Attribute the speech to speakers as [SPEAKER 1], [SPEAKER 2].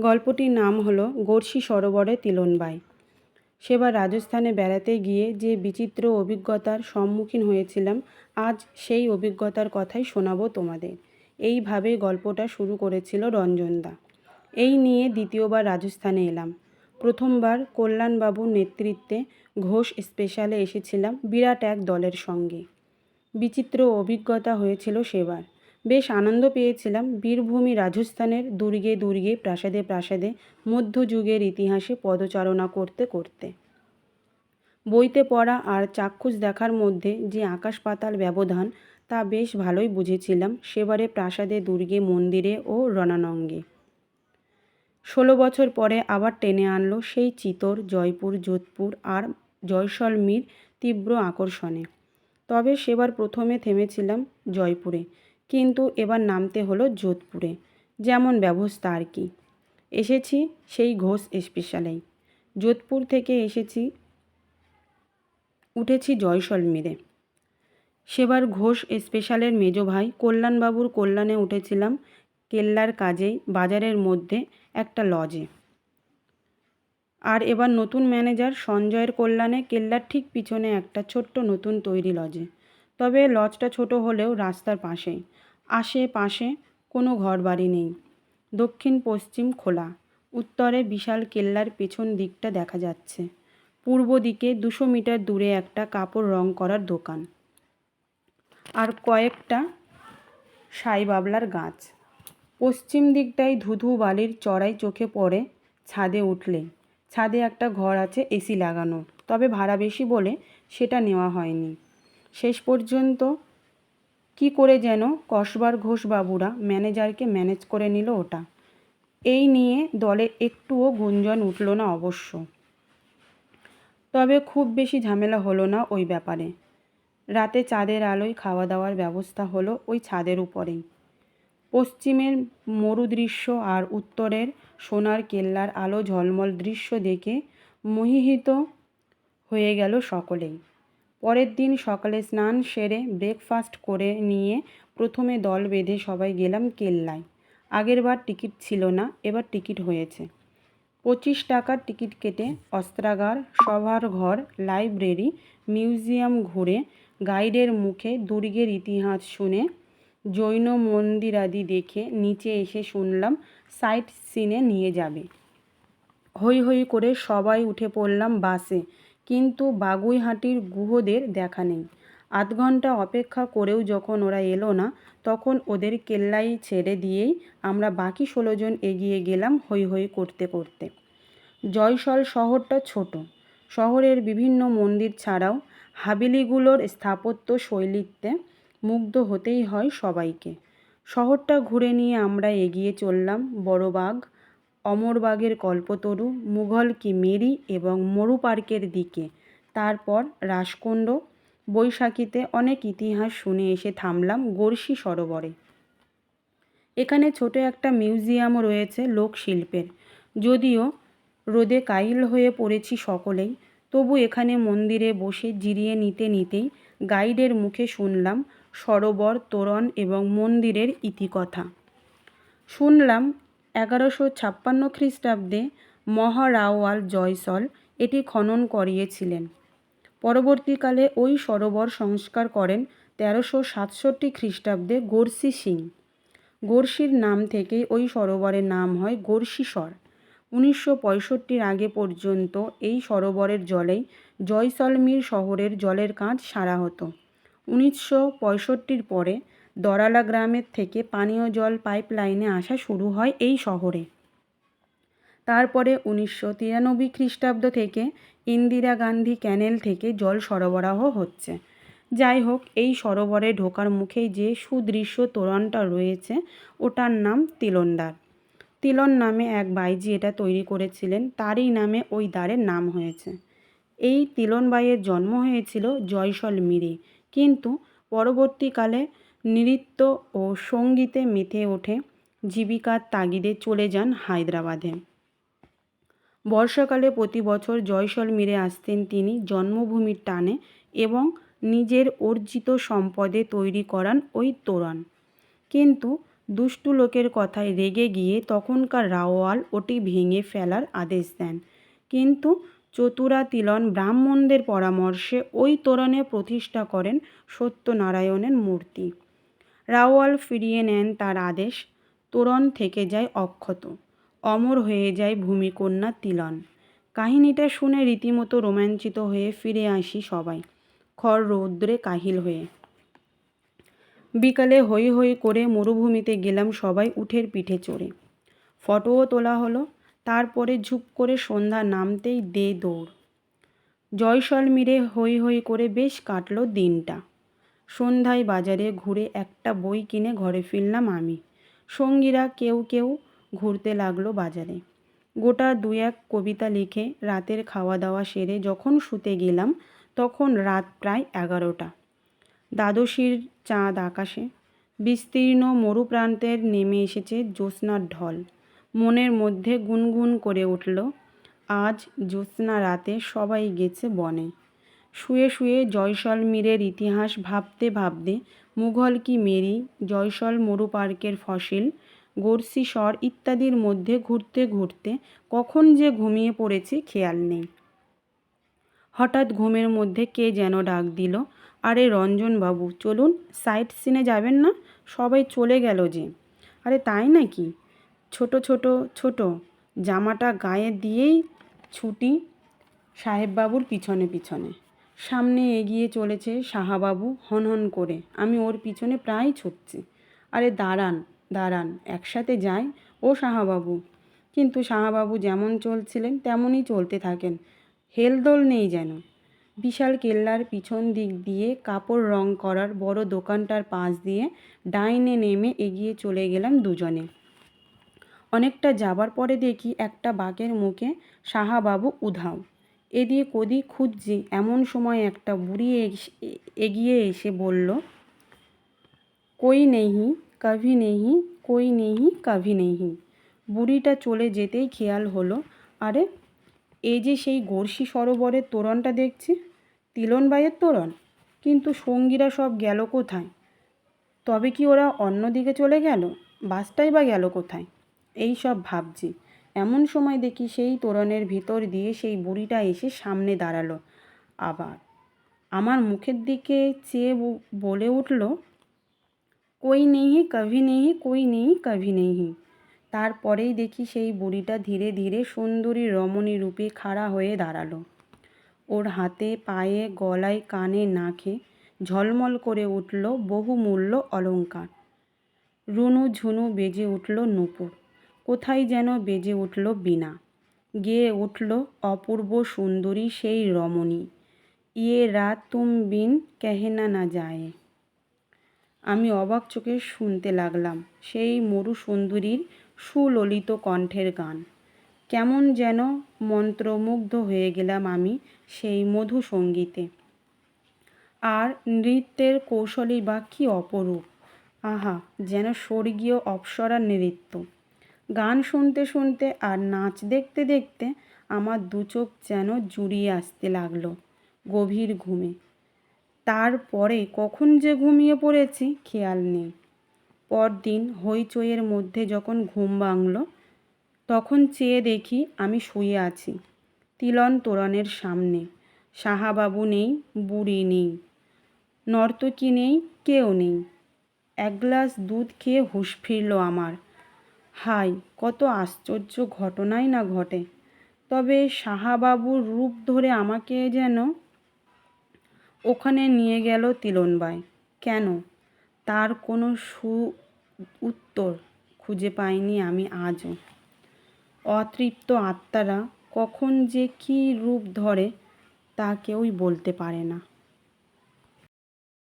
[SPEAKER 1] গল্পটির নাম হলো গড়শি সরোবরে তিলনবাই। সেবার রাজস্থানে বেড়াতে গিয়ে যে বিচিত্র অভিজ্ঞতার সম্মুখীন হয়েছিলাম, আজ সেই অভিজ্ঞতার কথাই শোনাবো তোমাদের। এইভাবে গল্পটা শুরু করেছিল রঞ্জনদা। এই নিয়ে দ্বিতীয়বার রাজস্থানে এলাম। প্রথমবার কল্যাণবাবুর নেতৃত্বে ঘোষ স্পেশালে এসেছিলাম বিরাট এক দলের সঙ্গে। বিচিত্র অভিজ্ঞতা হয়েছিল সেবার। বেশ আনন্দ পেয়েছিলাম। বীরভূমি রাজস্থানের দুর্গে দুর্গে, প্রাসাদে প্রাসাদে, মধ্যযুগের ইতিহাসে পদচারণা করতে করতে। বইতে পড়া আর চাক্ষুষ দেখার মধ্যে যে আকাশ পাতাল ব্যবধান, তা বেশ ভালোই বুঝেছিলাম সেবারে প্রাসাদে দুর্গে, মন্দিরে ও রণানঙ্গে। ষোলো বছর পরে আবার টেনে আনলো সেই চিতর, জয়পুর, যোধপুর আর জয়সলমীর তীব্র আকর্ষণে। তবে সেবার প্রথমে থেমেছিলাম জয়পুরে। কিন্তু এবার নামতে হলো যোধপুরে। যেমন ব্যবস্থা আর কি। এসেছি সেই ঘোষ স্পেশালেই। যোধপুর থেকে এসেছি, উঠেছি জয়সলমীরে সেবার ঘোষ স্পেশালের মেজো ভাই কল্যাণবাবুর কল্যাণে উঠেছিলাম কেল্লার কাজেই, বাজারের মধ্যে একটা লজে। আর এবার নতুন ম্যানেজার সঞ্জয়ের কল্যাণে কেল্লার ঠিক পিছনে একটা ছোট্ট নতুন তৈরি লজে। তবে লজটা ছোট হলেও রাস্তার পাশেই আশেপাশে কোনো ঘরবাড়ি নেই। দক্ষিণ পশ্চিম খোলা। উত্তরে বিশাল কেল্লার পেছন দিকটা দেখা যাচ্ছে। পূর্ব দিকে দুশো মিটার দূরে একটা কাপড় রং করার দোকান। আর কয়েকটা সাই বাবলার গাছ। পশ্চিম দিকটায় ধুধু বালির চড়াই চোখে পড়ে ছাদে উঠলে ছাদে একটা ঘর আছে এসি লাগানো তবে ভাড়া বেশি বলে সেটা নেওয়া হয়নি। শেষ পর্যন্ত কি করে যেন কসবার ঘোষবাবুরা ম্যানেজারকে ম্যানেজ করে নিল ওটা। এই নিয়ে দলে একটুও গুঞ্জন উঠল না অবশ্য। তবে খুব বেশি ঝামেলা হলো না ওই ব্যাপারে। রাতে চাঁদের আলোয় খাওয়া দাওয়ার ব্যবস্থা হলো ওই ছাদের উপরেই। পশ্চিমের মরুদৃশ্য আর উত্তরের সোনার কেল্লার আলো ঝলমল দৃশ্য দেখে মোহিত হয়ে গেল সকলেই। পরের দিন সকালে স্নান সেরে ব্রেকফাস্ট করে নিয়ে প্রথমে দল বেঁধে সবাই গেলাম কেল্লায়। আগেরবার টিকিট ছিল না, এবার টিকিট হয়েছে। পঁচিশ টাকার টিকিট কেটে অস্ত্রাগার, সভার ঘর লাইব্রেরি মিউজিয়াম ঘুরে গাইডের মুখে দুর্গের ইতিহাস শুনে জৈন মন্দিরাদি দেখে নিচে এসে শুনলাম সাইট সিনে নিয়ে যাবে। হই হই করে সবাই উঠে পড়লাম বাসে। কিন্তু বাগুইহাটির গুহদের দেখা নেই। আধ ঘণ্টা অপেক্ষা করেও যখন ওরা এলো না, তখন ওদের কেল্লাই ছেড়ে দিয়েই আমরা বাকি ষোলো জন এগিয়ে গেলাম হৈ হৈ করতে করতে। জয়সল শহরটা ছোট। শহরের বিভিন্ন মন্দির ছাড়াও হাবিলিগুলোর স্থাপত্য শৈলীতে মুগ্ধ হতেই হয় সবাইকে। শহরটা ঘুরে নিয়ে আমরা এগিয়ে চললাম বড়বাগ অমরবাগের কল্পতরু, মুঘল কি মেরি এবং মরু পার্কের দিকে। তারপর রাসকুণ্ড, বৈশাখীতে অনেক ইতিহাস শুনে এসে থামলাম গর্ষি সরোবরে। এখানে ছোট একটা মিউজিয়ামও রয়েছে লোকশিল্পের। যদিও রোদে কাইল হয়ে পড়েছি সকলেই, তবু এখানে মন্দিরে বসে জিরিয়ে নিতে নিতেই গাইডের মুখে শুনলাম সরোবর, তোরণ এবং মন্দিরের ইতিকথা। শুনলাম এগারোশো ছাপ্পান্ন খ্রিস্টাব্দে মহারাওয়াল জয়সল এটি খনন করিয়েছিলেন। পরবর্তীকালে ওই সরোবর সংস্কার করেন তেরোশো সাতষট্টি খ্রিস্টাব্দে গোর্সি সিং। গোর্সির নাম থেকেই ওই সরোবরের নাম হয় গোর্সিসর। উনিশশো পঁয়ষট্টির আগে পর্যন্ত এই সরোবরের জলেই জয়সলমীর শহরের জলের কাজ সারা হতো। উনিশশো পঁয়ষট্টির পরে দরালা গ্রামের থেকে পানীয় জল পাইপলাইনে আসা শুরু হয় এই শহরে। তারপরে উনিশশো তিরানব্বই খ্রিস্টাব্দ থেকে ইন্দিরা গান্ধী ক্যানেল থেকে জল সরবরাহ হচ্ছে। যাই হোক, এই সরোবরে ঢোকার মুখেই যে সুদৃশ্য তোরণটা রয়েছে, ওটার নাম তিলনদার। তিলন নামে এক বাইজি এটা তৈরি করেছিলেন, তারই নামে ওই দ্বারের নাম হয়েছে। এই তিলনবাইয়ের জন্ম হয়েছিল জয়সলমীরে। কিন্তু পরবর্তীকালে নৃত্য ও সঙ্গীতে মেতে ওঠে জীবিকার তাগিদে চলে যান হায়দ্রাবাদে। বর্ষাকালে প্রতি বছর জয়সলমীরে আসতেন তিনি জন্মভূমির টানে এবং নিজের অর্জিত সম্পদে তৈরি করান ওই তোরণ কিন্তু দুষ্টু লোকের কথায় রেগে গিয়ে তখনকার রাওয়াল ওটি ভেঙে ফেলার আদেশ দেন। কিন্তু চতুরা তিলন ব্রাহ্মণদের পরামর্শে ওই তোরণে প্রতিষ্ঠা করেন সত্যনারায়ণের মূর্তি। রাওয়াল ফিরিয়ে নেন তার আদেশ। তোরণ থেকে যায় অক্ষত। অমর হয়ে যায় ভূমিকন্যা তিলন। কাহিনীটা শুনে রীতিমতো রোমাঞ্চিত হয়ে ফিরে আসি সবাই। খর রৌদ্রে কাহিল হয়ে। বিকালে হই হই করে মরুভূমিতে গেলাম সবাই উঠের পিঠে চড়ে। ফটোও তোলা হলো। তারপরে ঝুপ করে সন্ধ্যা নামতেই দে দৌড়। জয়সলমীরে হই হই করে বেশ কাটলো দিনটা। সন্ধ্যায় বাজারে ঘুরে একটা বই কিনে ঘরে ফিরলাম আমি। সঙ্গীরা কেউ কেউ ঘুরতে লাগল বাজারে। গোটা দু এক কবিতা লিখে রাতের খাওয়া দাওয়া সেরে যখন শুতে গেলাম, তখন রাত প্রায় এগারোটা। দ্বাদশীর চাঁদ আকাশে বিস্তীর্ণ মরুপ্রান্তের নেমে এসেছে জ্যোৎস্নার ঢল। মনের মধ্যে গুনগুন করে উঠল, আজ জ্যোৎস্না রাতে সবাই গেছে বনে। শুয়ে শুয়ে জয়সলমীরের ইতিহাস ভাবতে ভাবতে মুঘল কি মেরি, জয়সল মরু পার্কের ফসিল, গর্সি স্বর ইত্যাদির মধ্যে ঘুরতে ঘুরতে কখন যে ঘুমিয়ে পড়েছি খেয়াল নেই। হঠাৎ ঘুমের মধ্যে কে যেন ডাক দিল, আরে রঞ্জনবাবু চলুন সাইট সিনে যাবেন না? সবাই চলে গেল যে। আরে তাই নাকি? ছোট ছোট ছোট, জামাটা গায়ে দিয়েই ছুটি সাহেববাবুর পিছনে পিছনে। সামনে এগিয়ে চলেছে সাহাবাবু হন হন করে। আমি ওর পিছনে প্রায় ছুটছি। আরে দাঁড়ান দাঁড়ান, একসাথে যাই। ও সাহাবাবু। কিন্তু সাহাবাবু যেমন চলছিলেন, তেমনই চলতে থাকেন। হেলদোল নেই যেন। বিশাল কেল্লার পিছন দিক দিয়ে কাপড় রং করার বড় দোকানটার পাশ দিয়ে ডাইনে নেমে এগিয়ে চলে গেলাম দুজনে। অনেকটা যাবার পরে দেখি একটা বাঘের মুখে সাহাবাবু উধাও। এদিক ওদিক খুঁজছি। এমন সময় একটা বুড়ি এগিয়ে এসে বলল, কই নেহি, কভি নেহি, কই নেহি, কভি নেহি? বুড়িটা চলে যেতেই খেয়াল হলো, আরে এই যে সেই গর্ষি সরোবরের তোরণটা দেখছি তিলনবাইয়ের তোরণ। কিন্তু সঙ্গীরা সব গেল কোথায়? তবে কি ওরা অন্যদিকে চলে গেল? বাসটাই বা গেল কোথায়? এই সব ভাবছি। এমন সময় দেখি সেই তোরণের ভিতর দিয়ে সেই বুড়িটা এসে সামনে দাঁড়াল। আবার আমার মুখের দিকে চেয়ে বলে উঠল, কই নেই কভি নেই কই নেই কভি নেই তারপরেই দেখি সেই বুড়িটা ধীরে ধীরে সুন্দরী রমণী রূপে খাড়া হয়ে দাঁড়াল। ওর হাতে পায়ে, গলায়, কানে, নাকে ঝলমল করে উঠল বহুমূল্য অলঙ্কার রুনু ঝুনু বেজে উঠল নূপুর। কোথায় যেন বেজে উঠল বীণা। গেয়ে উঠল অপূর্ব সুন্দরী সেই রমণী। ইয়ে রাত তুম বিন কেহেনা না যায়। আমি অবাক চোখে শুনতে লাগলাম সেই মরু সুন্দরীর সুললিত কণ্ঠের গান। কেমন যেন মন্ত্রমুগ্ধ হয়ে গেলাম আমি সেই মধু সঙ্গীতে। আর নৃত্যের কৌশলী বা কী অপরূপ? আহা, যেন স্বর্গীয় অপ্সরার নৃত্য। গান শুনতে শুনতে আর নাচ দেখতে দেখতে আমার দু চোখ যেন জুড়িয়ে আসতে লাগল গভীর ঘুমে। তারপরে কখন যে ঘুমিয়ে পড়েছি খেয়াল নেই। পরদিন হইচইয়ের মধ্যে যখন ঘুম ভাঙল, তখন চেয়ে দেখি আমি শুয়ে আছি তিলন তোরণের সামনে। সাহাবাবু নেই, বুড়ি নেই, নর্তকী নেই, কেউ নেই। এক গ্লাস দুধ খেয়ে হুঁশ ফিরল আমার। হাই কত আশ্চর্য ঘটনাই না ঘটে। তবে সাহাবাবুর রূপ ধরে আমাকে যেন ওখানে নিয়ে গেল তিলনবাই কেন? তার কোনো সু উত্তর খুঁজে পাইনি আমি আজও। অতৃপ্ত আত্মারা কখন যে কী রূপ ধরে তা কেউই বলতে পারে না।